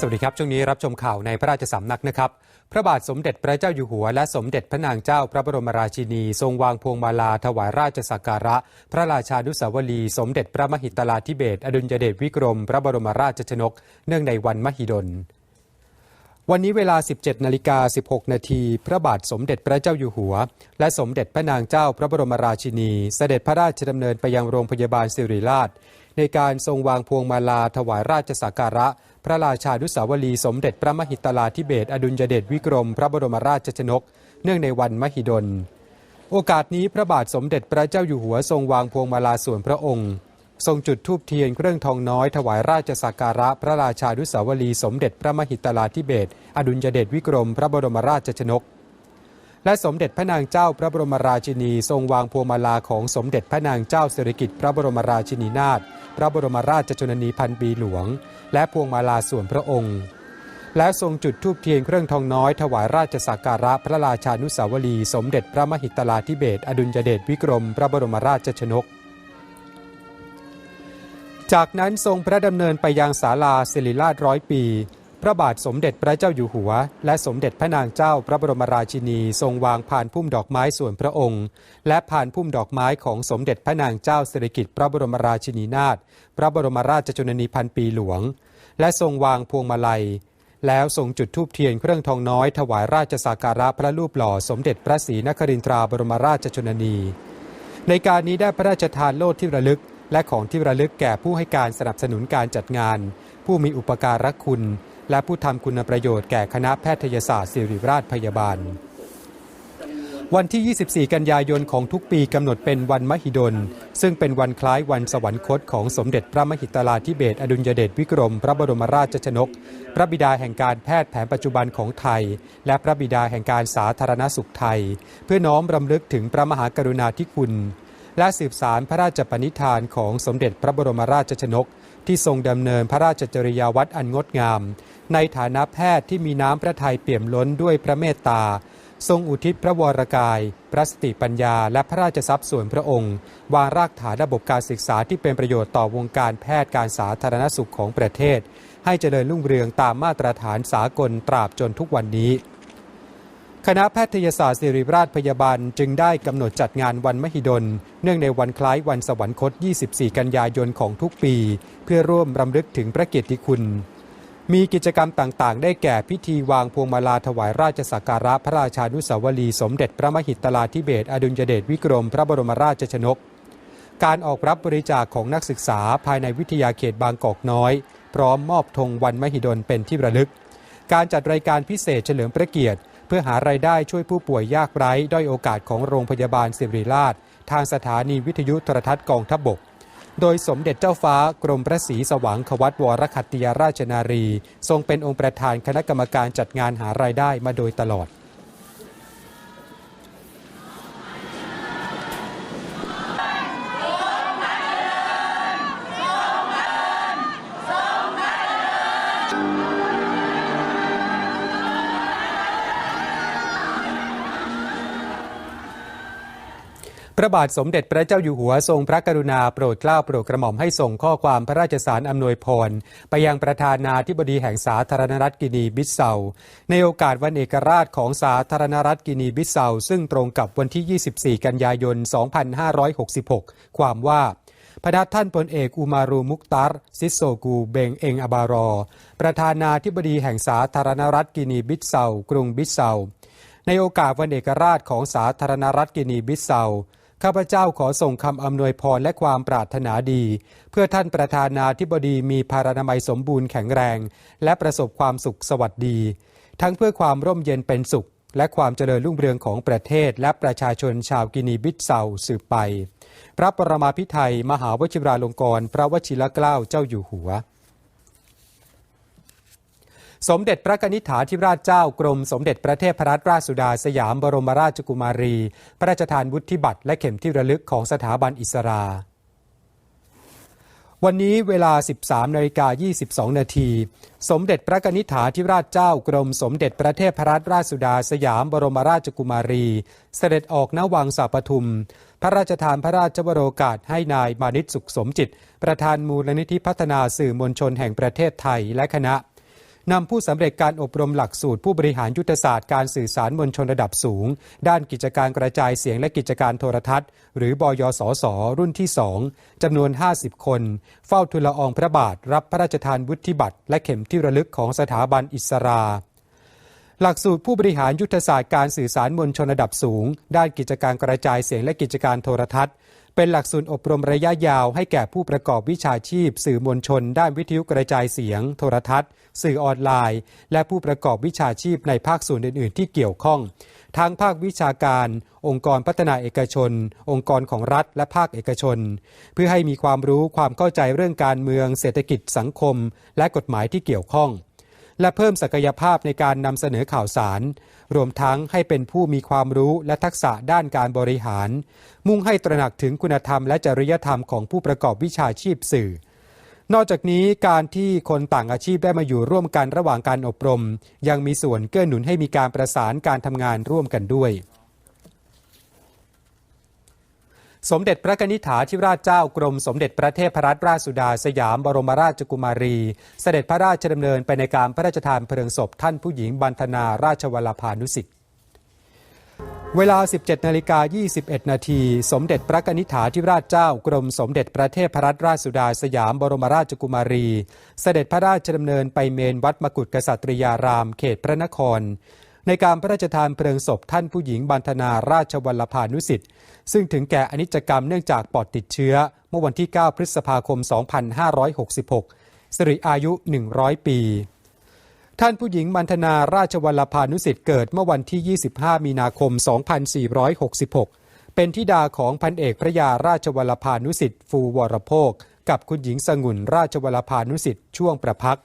สวัสดีครับ ช่วงนี้รับชมข่าวในพระราชสำนักนะครับ พระบาทสมเด็จพระเจ้าอยู่หัว และสมเด็จพระนางเจ้าพระบรมราชินี ทรงวางพวงมาลาถวายราชสักการะ พระราชานุสาวรี สมเด็จพระมหิตลาธิเบศอดุลยเดชวิกรม พระบรมราชชนก เนื่องในวันมหิดลวันนี้เวลา 17 นาฬิกา 16 นาที พระบาทสมเด็จพระเจ้าอยู่หัว และสมเด็จพระนางเจ้าพระบรมราชินี เสด็จพระราชดำเนินไปยังโรงพยาบาลสิริราช ในการทรงวางพวงมาลาถวายราชสักการะ พระราชานุสาวรีสมเด็จพระมหิตลาธิเบศรอดุลยเดชวิกรม พระบรมราชชนก เนื่องในวันมหิดล โอกาสนี้พระบาทสมเด็จพระเจ้าอยู่หัวทรงวางพวงมาลาส่วนพระองค์ ทรงจุดธูปเทียนเครื่องทองน้อยถวายราชสักการะ พระราชานุสาวรีสมเด็จพระมหิตลาธิเบศรอดุลยเดชวิกรม พระบรมราชชนก และสมเด็จพระนางเจ้าพระบรมราชินีทรงวางพวงมาลาของสมเด็จพระนางเจ้าสิริกิติ์พระบรมราชินีนาถพระบรมราชชนนีพันปีหลวง และพวงมาลาส่วนพระองค์ และทรงจุดธูปเทียนเครื่องทองน้อยถวายราชสักการะพระราชานุสาวรี สมเด็จพระมหิตลาธิเบศอดุลยเดชวิกรม พระบรมราชชนก จากนั้นทรงพระดำเนินไปยังศาลาศิริราชร้อยปี พระบาทสมเด็จพระเจ้าอยู่หัว และสมเด็จพระนางเจ้าพระบรมราชินีทรงวางผ่านพุ่มดอกไม้ส่วนพระองค์ และผ่านพุ่มดอกไม้ของสมเด็จพระนางเจ้าสิริกิติ์พระบรมราชินีนาถพระบรมราชชนนีพันปีหลวง และทรงวางพวงมาลัย แล้วทรงจุดธูปเทียนเครื่องทองน้อยถวายราชสักการะพระรูปหล่อสมเด็จพระศรีนครินทราบรมราชชนนี ในการนี้ได้พระราชทานโลดที่ระลึก และของที่ระลึกแก่ผู้ให้การสนับสนุนการจัดงาน ผู้มีอุปการะคุณ และผู้ทำคุณประโยชน์แก่คณะแพทยศาสตร์ศิริราชพยาบาล วันที่ 24 กันยายนของทุกปีกำหนดเป็นวันมหิดล ซึ่งเป็นวันคล้ายวันสวรรคตของสมเด็จพระมหิตลาธิเบศอดุลยเดชวิกรม พระบรมราชชนก พระบิดาแห่งการแพทย์แผนปัจจุบันของไทย และพระบิดาแห่งการสาธารณสุขไทย เพื่อน้อมรำลึกถึงพระมหากรุณาธิคุณและสืบสารพระราชปณิธานของสมเด็จพระบรมราชชนก ที่ทรงดำเนินพระราชจริยาวัดอันงดงาม ในฐานะแพทย์ที่มีน้ำพระทัยเปี่ยมล้นด้วยพระเมตตา ทรงอุทิศพระวรกาย พระสติปัญญา และพระราชทรัพย์ส่วนพระองค์ วางรากฐานระบบการศึกษาที่เป็นประโยชน์ต่อวงการแพทย์การสาธารณสุขของประเทศ ให้เจริญรุ่งเรืองตามมาตรฐานสากลตราบจนทุกวันนี้คณะแพทยศาสตร์ศิริราชพยาบาลจึงได้กำหนดจัดงานวันมหิดล เนื่องในวันคล้ายวันสวรรคต 24 กันยายนของทุกปี เพื่อร่วมรำลึกถึงพระเกียรติคุณ มีกิจกรรมต่างๆ ได้แก่พิธีวางพวงมาลาถวายราชสักการะพระราชานุสาวรีสมเด็จพระมหิตลาธิเบศอดุลยเดชวิกรม พระบรมราชชนก การออกรับบริจาคของนักศึกษาภายในวิทยาเขตบางกอกน้อย พร้อมมอบธงวันมหิดลเป็นที่ระลึก การจัดรายการพิเศษเฉลิมพระเกียรติ เพื่อหารายได้ช่วยผู้ป่วยยากไร้ ด้อยโอกาสของโรงพยาบาลสิริราช ทางสถานีวิทยุโทรทัศน์กองทัพบก โดยสมเด็จเจ้าฟ้ากรมพระศรีสว่างควัตวรคัตติยราชนารี ทรงเป็นองค์ประธานคณะกรรมการจัดงานหารายได้มาโดยตลอด ระบาทสมเด็จพระเจ้าอยู่หัวทรงพระกรุณาโปรดเกล้าโปรดกระหม่อมให้ส่งข้อความพระราชสารอำนวยพร ไปยังประธานาธิบดีแห่งสาธารณรัฐกินีบิสเซา ในโอกาสวันเอกราชของสาธารณรัฐกินีบิสเซา ซึ่งตรงกับวันที่ 24 กันยายน 2566 ความว่าพระท่านพลเอกอุมารูมุกตัรซิโซกูเบงเองอบารอ ประธานาธิบดีแห่งสาธารณรัฐกินีบิสเซากรุงบิสเซา ในโอกาสวันเอกราชของสาธารณรัฐกินีบิสเซา ข้าพเจ้าขอส่งคำอำนวยพรและความปรารถนาดี เพื่อท่านประธานาธิบดีมีพารานามัยสมบูรณ์แข็งแรง และประสบความสุขสวัสดี ทั้งเพื่อความร่มเย็นเป็นสุข และความเจริญรุ่งเรืองของประเทศ และประชาชนชาวกินีบิสเซาสืบไป พระปรมาภิไธยมหาวชิราลงกรณพระวชิรเกล้าเจ้าอยู่หัว สมเด็จพระนิษฐาธิราชเจ้ากรมสมเด็จพระเทพรัตนราชสุดาสยามบรมราชกุมารี พระราชทานวุฒิบัตรและเข็มที่ระลึกของสถาบันอิสราวันนี้เวลา 13นาฬิกา22 นาที สมเด็จพระนิษฐาธิราชเจ้ากรมสมเด็จพระเทพรัตนราชสุดาสยามบรมราชกุมารี เสด็จออกณวังสาปทุม พระราชทานพระราชวโรกาสให้นายมานิตสุขสมจิต ประธานมูลนิธิพัฒนาสื่อมวลชนแห่งประเทศไทยและคณะ นำผู้สำเร็จการอบรมหลักสูตรผู้บริหารยุทธศาสตร์การสื่อสารมวลชนระดับสูง ด้านกิจการกระจายเสียงและกิจการโทรทัศน์ หรือบยสสรุ่นที่ 2จำนวน 50 คน เฝ้าทุลอองพระบาทรับพระราชทานวุฒิบัตรและเข็มที่ระลึกของสถาบันอิสราหลักสูตรผู้บริหารยุทธศาสตร์การสื่อสารมวลชนระดับสูง ด้านกิจการกระจายเสียงและกิจการโทรทัศน์ เป็นหลักสูตรอบรมระยะยาวให้แก่ผู้ประกอบวิชาชีพ สื่อมวลชน ด้านวิทยุกระจายเสียง โทรทัศน์ สื่อออนไลน์ และผู้ประกอบวิชาชีพในภาคส่วนอื่น ๆ ที่เกี่ยวข้อง ทั้งภาควิชาการ องค์กรพัฒนาเอกชน องค์กรของรัฐและภาคเอกชน เพื่อให้มีความรู้ความเข้าใจเรื่องการเมือง เศรษฐกิจสังคม และกฎหมายที่เกี่ยวข้องและเพิ่มศักยภาพในการนำเสนอข่าวสาร รวมทั้งให้เป็นผู้มีความรู้และทักษะด้านการบริหาร มุ่งให้ตระหนักถึงคุณธรรมและจริยธรรมของผู้ประกอบวิชาชีพสื่อ นอกจากนี้การที่คนต่างอาชีพได้มาอยู่ร่วมกันระหว่างการอบรม ยังมีส่วนเกื้อหนุนให้มีการประสานการทำงานร่วมกันด้วยสมเด็จพระกนิษฐาธิราชเจ้ากรมสมเด็จพระเทพรัตนราชสุดาสยามบรมราชกุมารี เสด็จพระราชดำเนินไปในการพระราชทานเพลิงศพท่านผู้หญิงบรรธนาราชวรพานุสิทธิ เวลา 17 นาฬิกา 21 นาที สมเด็จพระนิษฐาธิราชเจ้ากรมสมเด็จพระเทพรัตนราชสุดาสยามบรมราชกุมารี เสด็จพระราชดำเนินไปเมนวัดมกุฎกษัตริยารามเขตพระนคร ในการพระราชทานเพลิงศพท่านผู้หญิงบรรธนาราชวัลพานุสิทธิ์ซึ่งถึงแก่อนิจกรรมเนื่องจากปอดติดเชื้อ เมื่อวันที่ 9 พฤษภาคม 2566 สิริอายุ 100 ปี ท่านผู้หญิงมันธนาราชวัลพานุสิทธิ์เกิดเมื่อวันที่ 25 มีนาคม 2466 เป็นธิดาของพันเอกพระยาราชวัลพานุสิทธิ์ฟูวรโภค กับคุณหญิงสงุนราชวัลพานุสิทธิ์ช่วงประพัก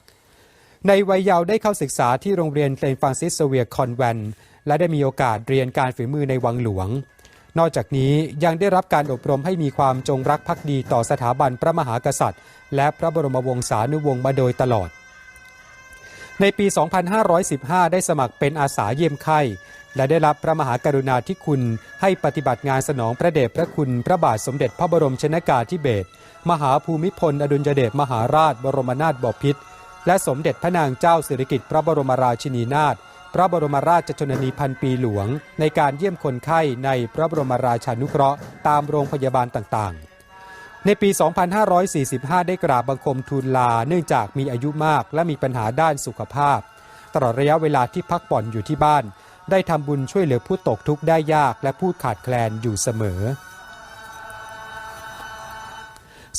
ในวัยเยาว์ได้เข้าศึกษาที่โรงเรียนเซนฟรานซิสเวียคอนแวนและได้มีโอกาสเรียนการฝีมือในวังหลวง นอกจากนี้ยังได้รับการอบรมให้มีความจงรักภักดีต่อสถาบันพระมหากษัตริย์ และพระบรมวงศานุวงศ์มาโดยตลอด ในปี 2515 ได้สมัครเป็นอาสาเยี่ยมไข้ และได้รับพระมหากรุณาธิคุณ ให้ปฏิบัติงานสนองพระเดชพระคุณ พระบาทสมเด็จพระบรมชนากาธิเบศรมหาภูมิพล อดุลยเดชมหาราช บรมนาถบพิตรและสมเด็จพระนางเจ้าสิริกิติ์พระบรมราชินีนาถพระบรมราชชนนีพันปีหลวง ในการเยี่ยมคนไข้ในพระบรมราชานุเคราะห์ตามโรงพยาบาลต่างๆ ในปี 2545 ได้กราบบังคมทูลลา เนื่องจากมีอายุมากและมีปัญหาด้านสุขภาพ ตลอดระยะเวลาที่พักผ่อนอยู่ที่บ้าน ได้ทำบุญช่วยเหลือผู้ตกทุกข์ได้ยากและผู้ขาดแคลนอยู่เสมอ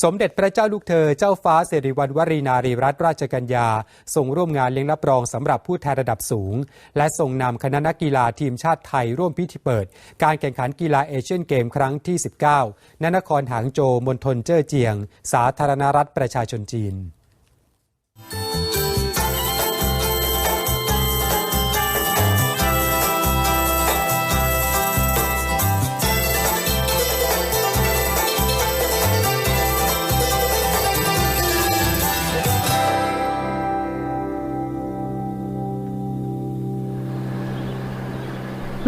สมเด็จพระเจ้าลูกเธอเจ้าฟ้าสิริวัณวรีนารีรัตนราชกัญญาทรงร่วมงานเลี้ยงรับรองสำหรับผู้แทนระดับสูง และทรงนำคณะนักกีฬาทีมชาติไทยร่วมพิธีเปิด การแข่งขันกีฬาเอเชียนเกมครั้งที่ 19ณนครหางโจวมณฑลเจ้อเจียง สาธารณรัฐประชาชนจีน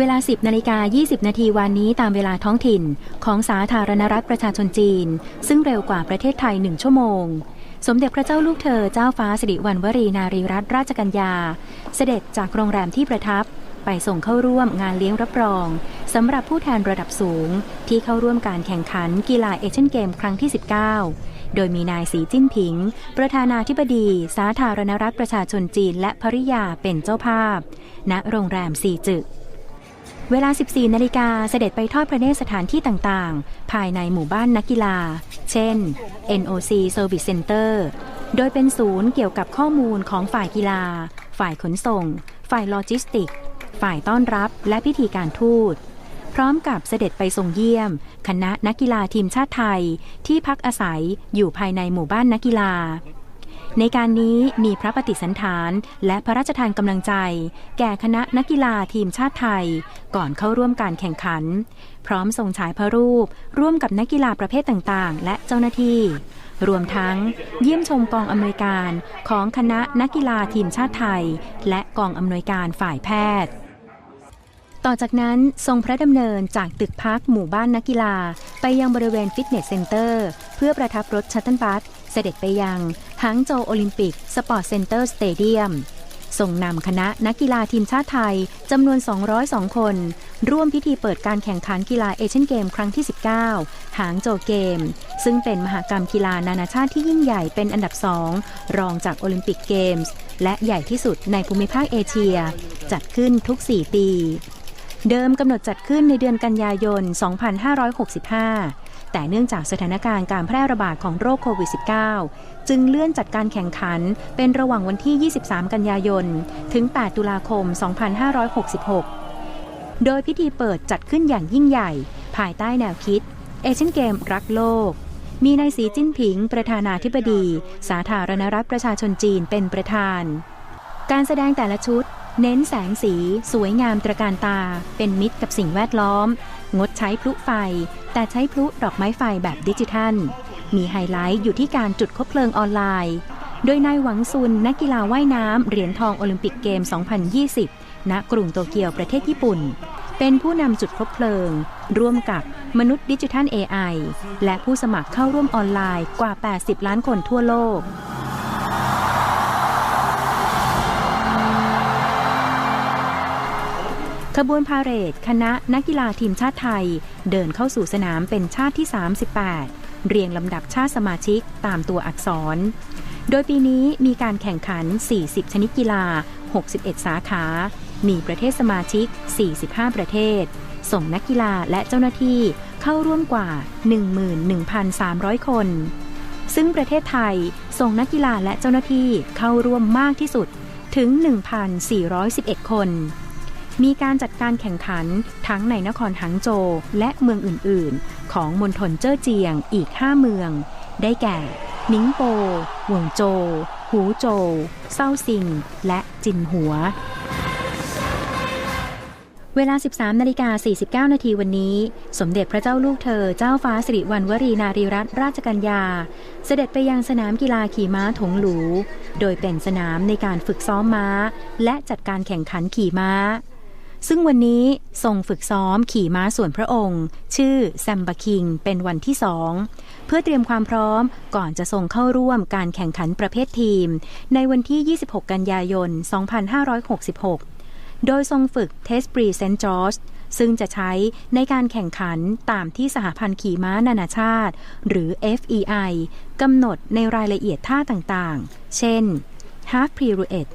เวลา 10นาฬิกา20 นาทีวันนี้ตามเวลาท้องถิ่นของสาธารณรัฐประชาชนจีน ซึ่งเร็วกว่าประเทศไทยหนึ่งชั่วโมง สมเด็จพระเจ้าลูกเธอเจ้าฟ้าสิริวัณวรีนารีรัตนราชกัญญา เสด็จจากโรงแรมที่ประทับ ไปส่งเข้าร่วมงานเลี้ยงรับรองสำหรับผู้แทนระดับสูง ที่เข้าร่วมการแข่งขันกีฬาเอเชียนเกมครั้งที่ 19 โดยมีนายสีจิ้นผิง ประธานาธิบดี สาธารณรัฐประชาชนจีน และภริยาเป็นเจ้าภาพ ณโรงแรมสีจึก เวลา 14 นาฬิกาเสด็จไปทอดพระเนตรสถานที่ต่างๆ ภายในหมู่บ้านนักกีฬา เช่น NOC Service Center โดยเป็นศูนย์เกี่ยวกับข้อมูลของฝ่ายกีฬา ฝ่ายขนส่ง ฝ่ายโลจิสติก ฝ่ายต้อนรับและพิธีการทูต พร้อมกับเสด็จไปทรงเยี่ยม คณะนักกีฬาทีมชาติไทย ที่พักอาศัยอยู่ภายในหมู่บ้านนักกีฬา ในการนี้มีพระปฏิสันฐาน และพระราชทานกำลังใจ แก่คณะนักกีฬาทีมชาติไทย ก่อนเข้าร่วมการแข่งขัน พร้อมทรงฉายพระรูป ร่วมกับนักกีฬาประเภทต่างๆ และเจ้าหน้าที่ รวมทั้งเยี่ยมชมกองอำนวยการของคณะนักกีฬาทีมชาติไทย และกองอำนวยการฝ่ายแพทย์ต่อจากนั้นทรงพระดำเนินจากตึกพักหมู่บ้านนักกีฬา ไปยังบริเวณฟิตเนสเซ็นเตอร์ เพื่อประทับรถชัตเติลบัสเสด็จไปยัง ฮังโจโอลิมปิก สปอร์ตเซ็นเตอร์สเตเดียมส่งนำคณะนักกีฬาทีมชาติไทยจำนวน 202 คน ร่วมพิธีเปิดการแข่งขันกีฬาเอเชียนเกมครั้งที่ 19 หางโจเกม ซึ่งเป็นมหากรรมกีฬานานาชาติที่ยิ่งใหญ่เป็นอันดับสองรองจากโอลิมปิกเกมส์ และใหญ่ที่สุดในภูมิภาคเอเชีย จัดขึ้นทุก 4 ปี เดิมกำหนดจัดขึ้นในเดือนกันยายน 2565 แต่เนื่องจากสถานการณ์การแพร่ระบาดของโรคโควิด -19 จึงเลื่อนจัดการแข่งขันเป็นระหว่างวันที่ 23 กันยายน ถึง 8 ตุลาคม 2566 โดยพิธีเปิดจัดขึ้นอย่างยิ่งใหญ่ ภายใต้แนวคิดเอเชียนเกมรักโลก มีนายสีจิ้นผิง ประธานาธิบดี สาธารณรัฐประชาชนจีนเป็นประธาน การแสดงแต่ละชุด เน้นแสงสี สวยงามตระการตา เป็นมิตรกับสิ่งแวดล้อม งดใช้พลุไฟ แต่ใช้พลุดอกไม้ไฟแบบดิจิทัล มีไฮไลท์อยู่ที่การจุดคบเพลิงออนไลน์ โดยนายหวังซุน นักกีฬาว่ายน้ำเหรียญทองโอลิมปิกเกม 2020 ณ กรุงโตเกียวประเทศญี่ปุ่น เป็นผู้นำจุดคบเพลิง ร่วมกับมนุษย์ดิจิทัล AI และผู้สมัครเข้าร่วมออนไลน์กว่า 80 ล้านคนทั่วโลก ขบวนพาเหรดคณะนักกีฬาทีมชาติไทย เดินเข้าสู่สนามเป็นชาติที่ 38 เรียงลำดับชาติสมาชิกตามตัวอักษร โดยปีนี้มีการแข่งขัน 40 ชนิดกีฬา 61 สาขา มีประเทศสมาชิก 45 ประเทศ ส่งนักกีฬาและเจ้าหน้าที่เข้าร่วมกว่า 11,300 คน ซึ่งประเทศไทยส่งนักกีฬาและเจ้าหน้าที่เข้าร่วมมากที่สุดถึง 1,411 คน มีการจัดการแข่งขันทั้งในนครหังโจวและเมืองอื่นๆ ของมณฑลเจ้อเจียงอีก 5 เมือง ได้แก่ นิงโปหวงโจวหูโจวเซาซิง และจินหัว เวลา 13นาฬิกา49 นาทีวันนี้ สมเด็จพระเจ้าลูกเธอเจ้าฟ้าสิริวัณวรีนารีรัตนราชกัญญา เสด็จไปยังสนามกีฬาขี่ม้าถงหลู โดยเป็นสนามในการฝึกซ้อมม้า และจัดการแข่งขันขี่ม้า ซึ่งวันนี้ทรงฝึกซ้อมขี่ม้าส่วนพระองค์ ชื่อแซมบาคิงเป็นวันที่สองเพื่อเตรียมความพร้อมก่อนจะทรงเข้าร่วมการแข่งขันประเภททีม ในวันที่ 26 กันยายน 2566 โดยทรงฝึกเทสปรีเซนต์จอร์จซึ่งจะใช้ในการแข่งขันตามที่สหพันธ์ขี่ม้านานาชาติ หรือ FEI กำหนดในรายละเอียดท่าต่างๆ เช่น half pirouette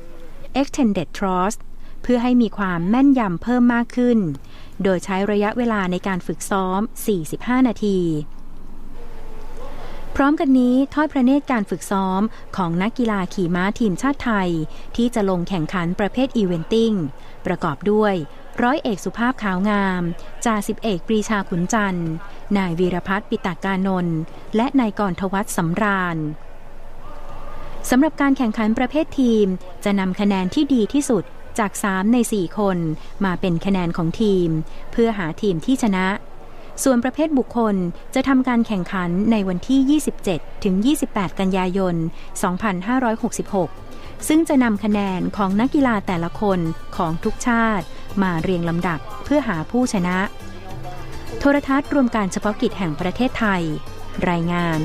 extended thrust เพื่อให้มีความแม่นยำเพิ่มมากขึ้น โดยใช้ระยะเวลาในการฝึกซ้อม 45 นาที พร้อมกันนี้ทอดพระเนตรการฝึกซ้อมของนักกีฬาขี่ม้าทีมชาติไทย ที่จะลงแข่งขันประเภทอีเวนติ้ง ประกอบด้วยร้อยเอกสุภาพขาวงาม จ่าสิบเอกปรีชาขุนจันทร์ นายวีรพัฒน์ปิตากานนท์ และนายกรทวัฒน์สำราญ สำหรับการแข่งขันประเภททีม จะนำคะแนนที่ดีที่สุด จาก 3 ใน 4 คนมาเป็นคะแนนของทีม เพื่อหาทีมที่ชนะ ส่วนประเภทบุคคลจะทำการแข่งขันในวันที่ 27 ถึง 28 กันยายน 2566 ซึ่งจะนำคะแนนของนักกีฬาแต่ละคนของทุกชาติ มาเรียงลำดับเพื่อหาผู้ชนะ โทรทัศน์รวมการเฉพาะกิจแห่งประเทศไทย รายงาน